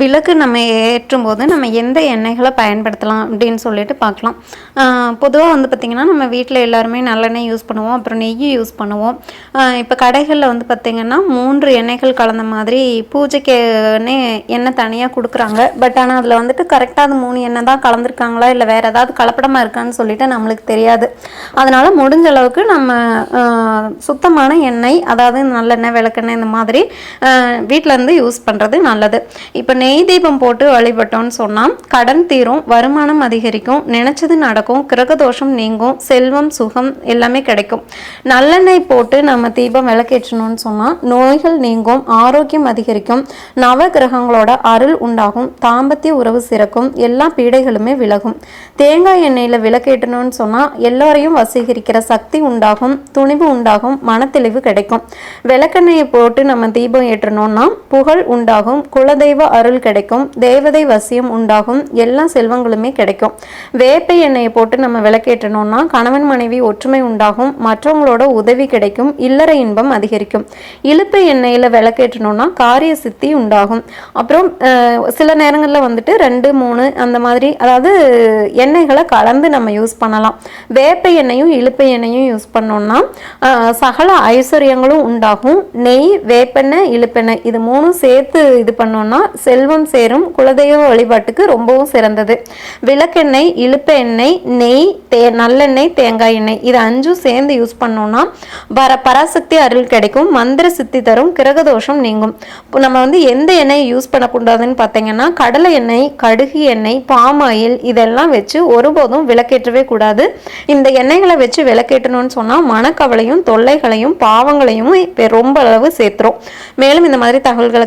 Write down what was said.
விளக்கு நம்ம ஏற்றும் போது நம்ம எந்த எண்ணெய்களை பயன்படுத்தலாம் அப்படின்னு சொல்லிட்டு பார்க்கலாம். பொதுவாக வந்து பார்த்திங்கன்னா நம்ம வீட்டில் எல்லாருமே நல்லெண்ணெய் யூஸ் பண்ணுவோம் அப்புறம் நெய் யூஸ் பண்ணுவோம். இப்போ கடைகளில் வந்து பார்த்திங்கன்னா மூன்று எண்ணெய்கள் கலந்த மாதிரி பூஜைக்குன்னே எண்ணெய் தனியாக கொடுக்குறாங்க. பட் ஆனால் அதில் வந்துட்டு கரெக்டாக அது மூணு எண்ணெய் தான் கலந்துருக்காங்களா இல்லை வேறு ஏதாவது கலப்படமாக இருக்கான்னு சொல்லிட்டு நம்மளுக்கு தெரியாது. அதனால் முடிஞ்ச அளவுக்கு நம்ம சுத்தமான எண்ணெய் அதாவது நல்லெண்ணெய் விளக்கெண்ணெய் இந்த மாதிரி வீட்டிலேருந்து யூஸ் பண்ணுறது நல்லது. இப்போ நெய் தீபம் போட்டு வழிபட்டோம்னு சொன்னால் கடன் தீரும் வருமானம் அதிகரிக்கும் நினச்சது நடக்கும் கிரகதோஷம் நீங்கும் செல்வம் சுகம் எல்லாமே கிடைக்கும். நல்லெண்ணெய் போட்டு நம்ம தீபம் விளக்கேற்றணும்னு சொன்னால் நோய்கள் நீங்கும் ஆரோக்கியம் அதிகரிக்கும் நவ கிரகங்களோட அருள் உண்டாகும் தாம்பத்திய உறவு சிறக்கும் எல்லா பீடைகளுமே விலகும். தேங்காய் எண்ணெயில் விளக்கேற்றணும்னு சொன்னால் எல்லோரையும் வசீகரிக்கிற சக்தி உண்டாகும் துணிவு உண்டாகும் மனத்தெளிவு கிடைக்கும். விளக்கெண்ணெயை போட்டு நம்ம தீபம் ஏற்றணும்னா புகழ் உண்டாகும் குலதெய்வ அருள் கிடைக்கும் தேவதை வசியம் உண்டாகும் எல்லா செல்வங்களுமே கிடைக்கும். வேப்பை எண்ணெயை போட்டு நம்ம விளக்கேற்றணும்னா கணவன் மனைவி ஒற்றுமை உண்டாகும் மற்றவங்களோட உதவி கிடைக்கும் இல்லற இன்பம் அதிகரிக்கும். இழுப்பு எண்ணெயில் விளக்கேற்றணும்னா காரிய சித்தி உண்டாகும். அப்புறம் சில நேரங்களில் வந்துட்டு ரெண்டு மூணு அந்த மாதிரி அதாவது எண்ணெய்களை கலந்து நம்ம யூஸ் பண்ணலாம். வேப்ப எண்ணெயும் இழுப்பு எண்ணெயும் யூஸ் பண்ணோம்னா சகல ஐஸ்வர்யங்களும் உண்டாகும். நெய் வேப்பெண்ணெய் இழுப்பெண்ணெய் இது மூணும் சேர்த்து இது பண்ணோம்னா செல் செல்வம் சேரும் குலதெய்வ வழிபாட்டுக்கு ரொம்பவும் சிறந்தது. விளக்கெண்ணெய் இழுப்ப எண்ணெய் நெய் தே நல்லெண்ணெய் தேங்காய் எண்ணெய். இது அஞ்சும் சேர்ந்து யூஸ் பண்ணோம்னா வர பராசக்தி அருள் கிடைக்கும் மந்திர சித்தி தரும் கிரகதோஷம் நீங்கும். நம்ம வந்து எந்த எண்ணெயை யூஸ் பண்ணக்கூடாதுன்னு பார்த்தீங்கன்னா கடலை எண்ணெய் கடுகு எண்ணெய் பாம் ஆயில் இதெல்லாம் வச்சு ஒருபோதும் விளக்கேற்றவே கூடாது. இந்த எண்ணெய்களை வச்சு விளக்கேற்றணும்னு சொன்னால் மனக்கவலையும் தொல்லைகளையும் பாவங்களையும் ரொம்ப அளவு சேர்த்துரும். மேலும் இந்த மாதிரி தகவல்களை